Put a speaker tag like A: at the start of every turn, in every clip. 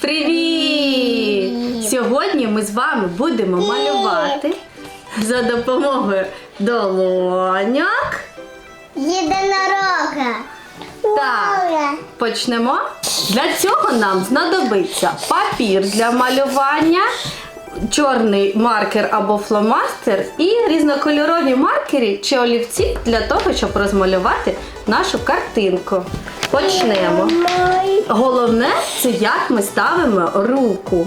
A: Привіт! Сьогодні ми з вами будемо малювати за допомогою долоньок.
B: Єдинорога.
A: Так. Почнемо. Для цього нам знадобиться папір для малювання, чорний маркер або фломастер і різнокольорові маркери чи олівці для того, щоб розмалювати нашу картинку. Почнемо. Головне це як ми ставимо руку.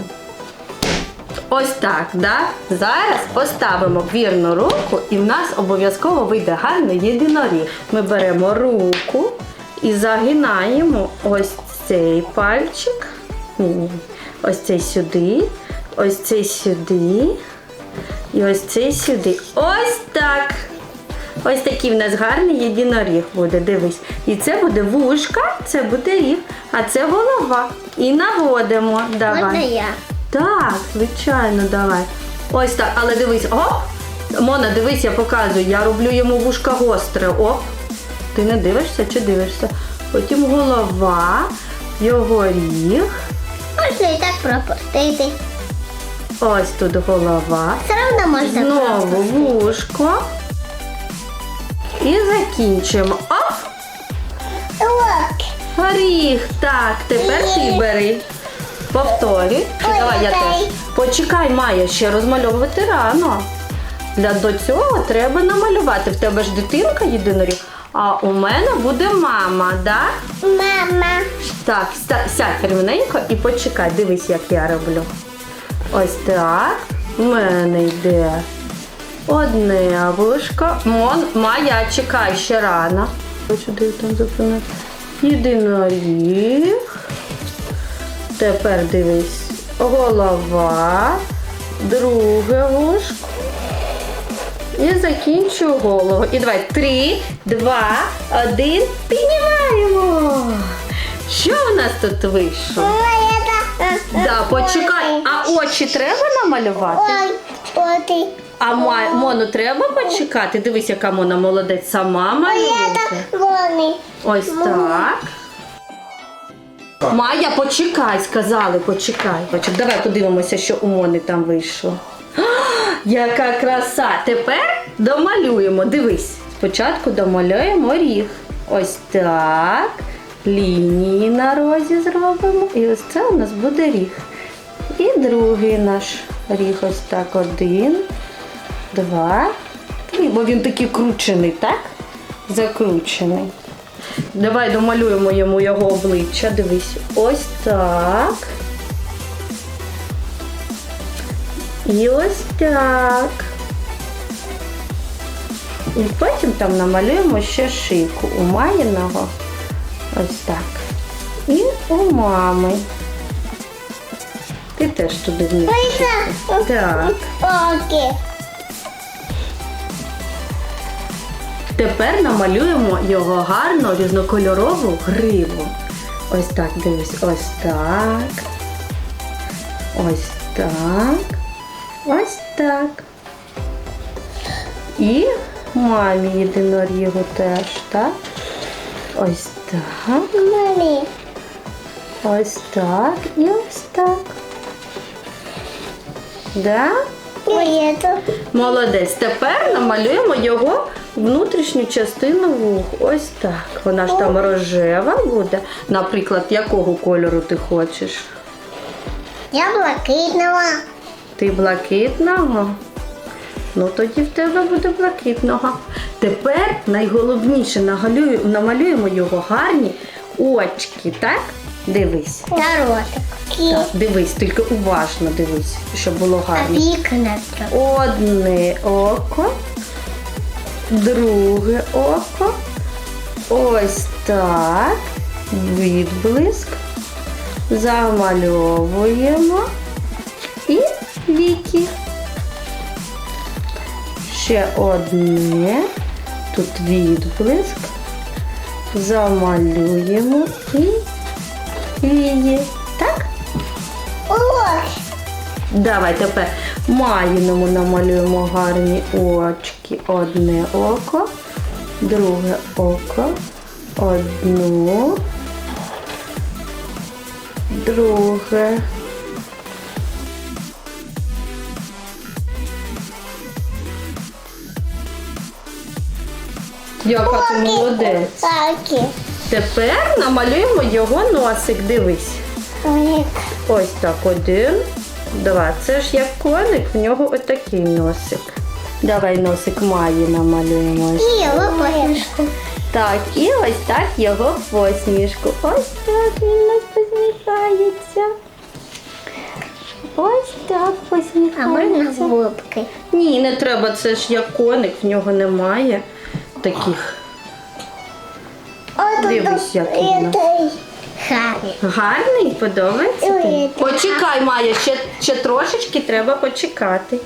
A: Ось так, да? Зараз поставимо вірну руку і в нас обов'язково вийде гарний єдиноріг. Ми беремо руку і загинаємо ось цей пальчик. Ні, ні. Ось цей сюди, ось цей сюди. І ось цей сюди. Ось так. Ось такий в нас гарний єдиноріг буде, дивись. І це буде вушка, це буде ріг, а це голова. І наводимо. Давай.
B: Можна я?
A: Так, звичайно, давай. Ось так, але дивись, оп! Мона, дивись, я показую. Я роблю йому вушка гостре. Оп. Ти не дивишся чи дивишся? Потім голова, його ріг.
B: Можна і так пропустити.
A: Ось тут голова.
B: Все одно можна
A: Знову
B: пропустити.
A: вушко. І закінчимо. Оп!
B: Лок.
A: Ріг. Так, тепер ти бери. Повторюй. Чи
B: Ой,
A: давай я теж. Почекай, Майя, ще розмальовувати рано. Для до цього треба намалювати. В тебе ж дитинка єдиноріг, а у мене буде мама, да?
B: Мама.
A: Так, сядь рівненько і почекай, дивись, як я роблю. Ось так. У мене йде одне вушко. Мон, Майя, чекай ще рано. Сюди там зупинити. Єдиноріг. Тепер дивись. Голова. Друге вушко. І закінчую голову. І давай. Три, два, один. Піднімаємо. Що в нас тут вийшло? Да, почекай. А очі треба намалювати?
B: Ой, ой,
A: А ма- Мону треба почекати? Дивись, яка Мона молодець. Сама
B: Ой,
A: малює.
B: это лони.
A: Ось так. Майя, почекай, сказали, почекай. Почек- Давай подивимося, що у Мони там вийшло. А, Яка краса! Тепер домалюємо. Дивись. Спочатку домалюємо ріг. Ось так. Лінії на розі зробимо. І ось це у нас буде ріг. І другий наш ріг. Ось так. Один, два, три. Бо він такий кручений, так? Закручений. Давай домалюємо йому його обличчя. Дивись. Ось так. І ось так. І потім там намалюємо ще шийку у Маїного. Ось так. І у мами. Ти теж туди вниз. Так.
B: Окей.
A: Тепер намалюємо його гарну різнокольорову гриву. Ось так, дивись, ось так. Ось так. Ось так. І мамі єдинорігу теж, так? Ось так.
B: Мамі.
A: Ось так і ось так. Да? Молодець. Тепер намалюємо його внутрішню частину вух. Ось так. Вона ж там рожева буде. Наприклад, якого кольору ти хочеш?
B: Я блакитного.
A: Ти блакитного? Ну тоді в тебе буде блакитного. Тепер найголовніше нагалюю- намалюємо його гарні очки, так? Дивись.
B: Наротик.
A: Так, дивись, тільки уважно дивись, щоб було
B: А вікна.
A: Одне око, друге око. Ось так. Відблиск. Замальовуємо. І віки. Ще одне. Тут відблиск. Замалюємо і вії. Так?
B: Ось.
A: Давай тепер Маїному намалюємо гарні очки. Одне око, друге око, одну, Друге. Яка ти молодець. Тепер намалюємо його носик. Дивись. Ось так, один, два. Це ж як коник, в нього отакий носик. Давай носик Маї намалюємо.
B: І його посмішку.
A: Так, і ось так його посмішку. Ось так він нас посміхається. Ось так
B: А можна
A: посміхається.
B: губки?
A: Ні, не треба, це ж як коник, в нього немає таких. Дивись, який він.
B: Гарний.
A: Гарний, подобається тобі? Почекай, Майя, ще, ще трошечки треба почекати.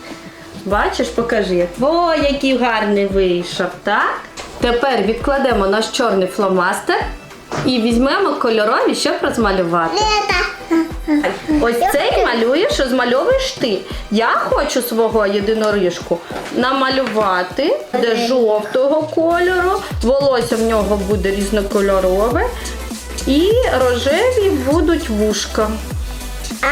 A: Бачиш, покажи. О, який гарний вийшов, так? Тепер відкладемо наш чорний фломастер і візьмемо кольорові, щоб розмалювати. Ось цей малюєш, розмальовуєш ти. Я хочу свого єдиноріжку намалювати де жовтого кольору, волосся в нього буде різнокольорове, і рожеві будуть вушка.
B: А,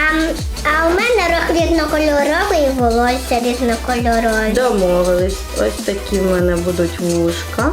B: а у мене різнокольорове різнокольоровий і волосся різнокольорове.
A: Домовились. Ось такі в мене будуть вушка.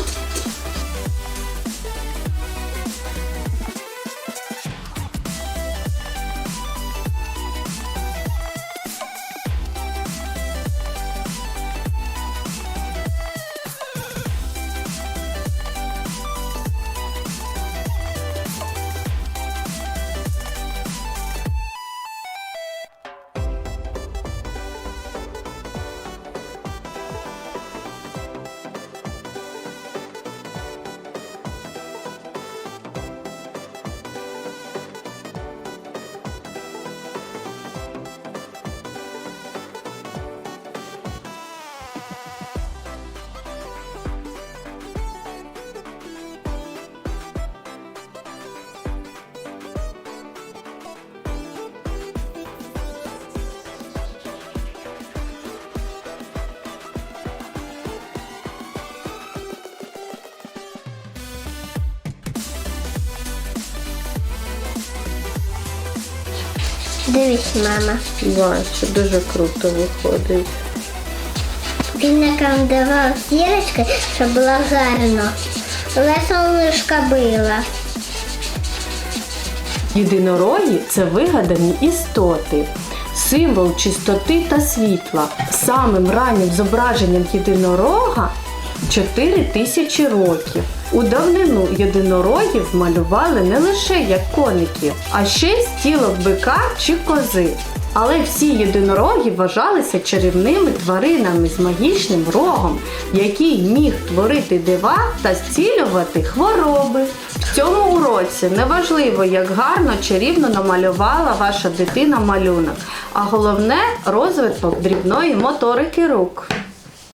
B: Дивись, мама.
A: Бачу, дуже круто виходить.
B: Він нам давав зірочки, щоб було гарно. Але сонечка била.
A: Єдинороги це вигадані істоти, символ чистоти та світла. Самим раннім зображенням єдинорога 4 тисячі років. У давнину єдинорогів малювали не лише як коників, а ще й з тілок бика чи кози. Але всі єдинороги вважалися чарівними тваринами з магічним рогом, який міг творити дива та зцілювати хвороби. В цьому уроці неважливо, як гарно чарівно намалювала ваша дитина малюнок, а головне розвиток дрібної моторики рук.